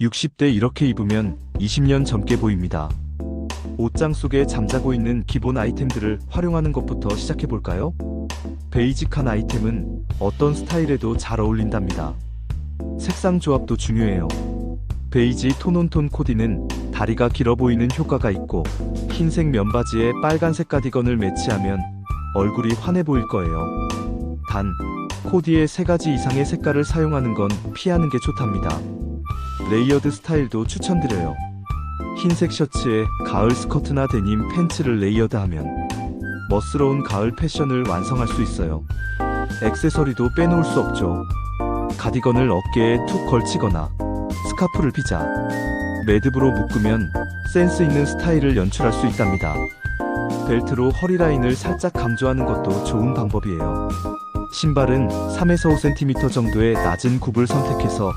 60대 이렇게 입으면 20년 젊게 보입니다. 옷장 속에 잠자고 있는 기본 아이템들을 활용하는 것부터 시작해 볼까요? 베이직한 아이템은 어떤 스타일에도 잘 어울린답니다. 색상 조합도 중요해요. 베이지 톤온톤 코디는 다리가 길어 보이는 효과가 있고 흰색 면바지에 빨간색 가디건을 매치하면 얼굴이 환해 보일 거예요. 단, 코디에 세 가지 이상의 색깔을 사용하는 건 피하는 게 좋답니다. 레이어드 스타일도 추천드려요. 흰색 셔츠에 가을 스커트나 데님 팬츠를 레이어드하면 멋스러운 가을 패션을 완성할 수 있어요. 액세서리도 빼놓을 수 없죠. 가디건을 어깨에 툭 걸치거나 스카프를 비자 매듭으로 묶으면 센스 있는 스타일을 연출할 수 있답니다. 벨트로 허리 라인을 살짝 강조하는 것도 좋은 방법이에요. 신발은 3에서 5cm 정도의 낮은 굽을 선택해서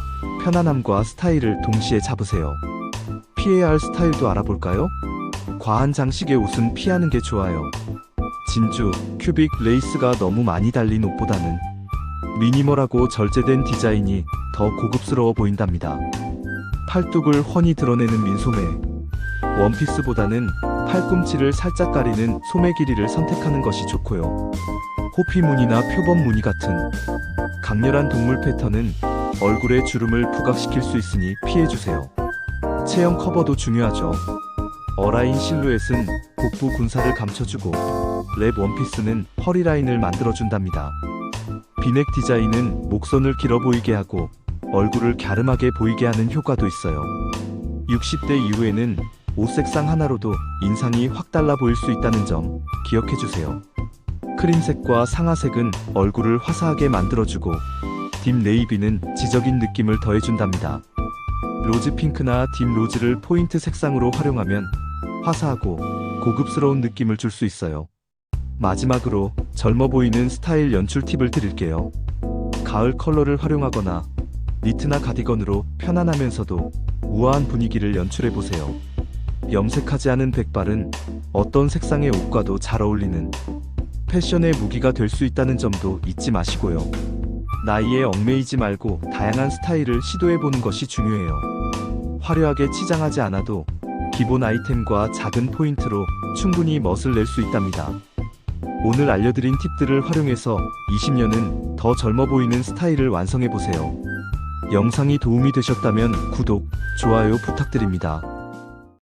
편안함과 스타일을 동시에 잡으세요. 피해야 할 스타일도 알아볼까요? 과한 장식의 옷은 피하는 게 좋아요. 진주, 큐빅 레이스가 너무 많이 달린 옷보다는 미니멀하고 절제된 디자인이 더 고급스러워 보인답니다. 팔뚝을 훤히 드러내는 민소매. 원피스보다는 팔꿈치를 살짝 가리는 소매 길이를 선택하는 것이 좋고요. 호피 무늬나 표범 무늬 같은 강렬한 동물 패턴은 얼굴에 주름을 부각시킬 수 있으니 피해주세요. 체형 커버도 중요하죠. 어라인 실루엣은 복부 군살을 감춰주고 랩 원피스는 허리 라인을 만들어준답니다. 비넥 디자인은 목선을 길어 보이게 하고 얼굴을 갸름하게 보이게 하는 효과도 있어요. 60대 이후에는 옷 색상 하나로도 인상이 확 달라 보일 수 있다는 점 기억해 주세요. 크림색과 상아색은 얼굴을 화사하게 만들어주고 딥 네이비는 지적인 느낌을 더해준답니다. 로즈 핑크나 딥 로즈를 포인트 색상으로 활용하면 화사하고 고급스러운 느낌을 줄 수 있어요. 마지막으로 젊어 보이는 스타일 연출 팁을 드릴게요. 가을 컬러를 활용하거나 니트나 가디건으로 편안하면서도 우아한 분위기를 연출해 보세요. 염색하지 않은 백발은 어떤 색상의 옷과도 잘 어울리는 패션의 무기가 될 수 있다는 점도 잊지 마시고요. 나이에 얽매이지 말고 다양한 스타일을 시도해 보는 것이 중요해요. 화려하게 치장하지 않아도 기본 아이템과 작은 포인트로 충분히 멋을 낼 수 있답니다. 오늘 알려드린 팁들을 활용해서 20년은 더 젊어 보이는 스타일을 완성해 보세요. 영상이 도움이 되셨다면 구독, 좋아요 부탁드립니다.